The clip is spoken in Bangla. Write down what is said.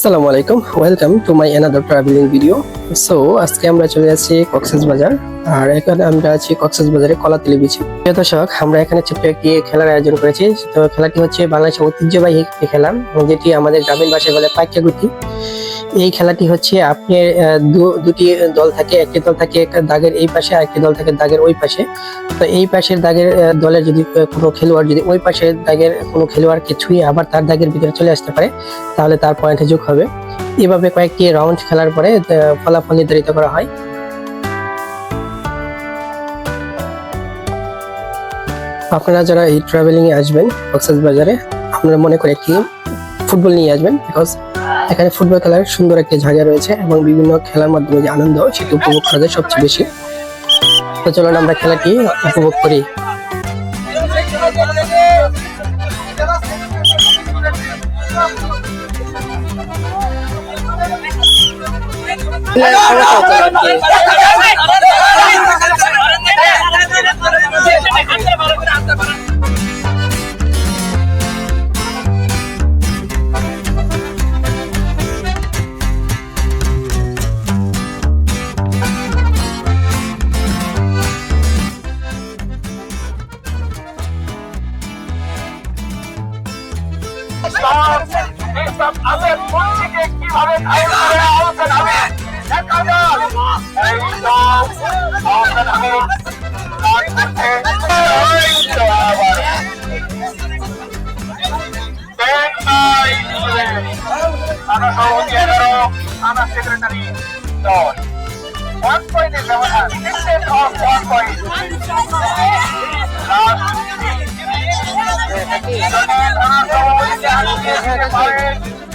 আসসালামু আলাইকুম। Welcome to my another travelling video so আজকে আমরা চলে যাচ্ছি কক্সেস বাজার। আর এখানে আমরা আছি কক্সেস বাজারে কলাতলি বিচে প্রিয় দর্শক, আমরা এখানে ছোট্ট একটি খেলার আয়োজন করেছি। তো খেলাটি হচ্ছে বাংলাদেশের ঐতিহ্যবাহী একটি খেলা, যেটি আমাদের গ্রামীণ ভাষায় বলে পাইকাগুটি। এই খেলাটি হচ্ছে আপনি দুটি দল থাকে, একটি দল থাকে দাগের এই পাশে আর একটি দল থাকে দাগের ওই পাশে। তো এই পাশের দাগের দলের যদি কোনো খেলোয়াড় যদি ওই পাশের দাগের কোনো খেলোয়াড়কে ছুঁয়ে আবার তার দাগের ভিতরে চলে আসতে পারে, তাহলে তার পয়েন্টে যোগ হবে। এভাবে কয়েকটি রাউন্ড খেলার পরে ফলাফল নির্ধারিত করা হয়। আপনারা যারা এই ট্রাভেলিংয়ে আসবেন বাজারে আপনারা মনে করে একটি ফুটবল নিয়ে আসবেন বিকজ এখানে ফুটবল খেলার সুন্দর একটি জায়গা রয়েছে এবং বিভিন্ন খেলার মাধ্যমে যে আনন্দ সেটি উপভোগ করা যায় সবচেয়ে বেশি তো চলুন আমরা খেলাটি উপভোগ করি এইসব আমের মন্ত্রীকে কীভাবে ঘায়ল করে আহসান আমির দেখা যাক এইসব আহসান আমির কাজ করছে থানা সভাপতি এগারো থানা সেক্রেটারি দশ ওয়ান পয়েন্টের ব্যবধান সিক্সের off one point Thank you.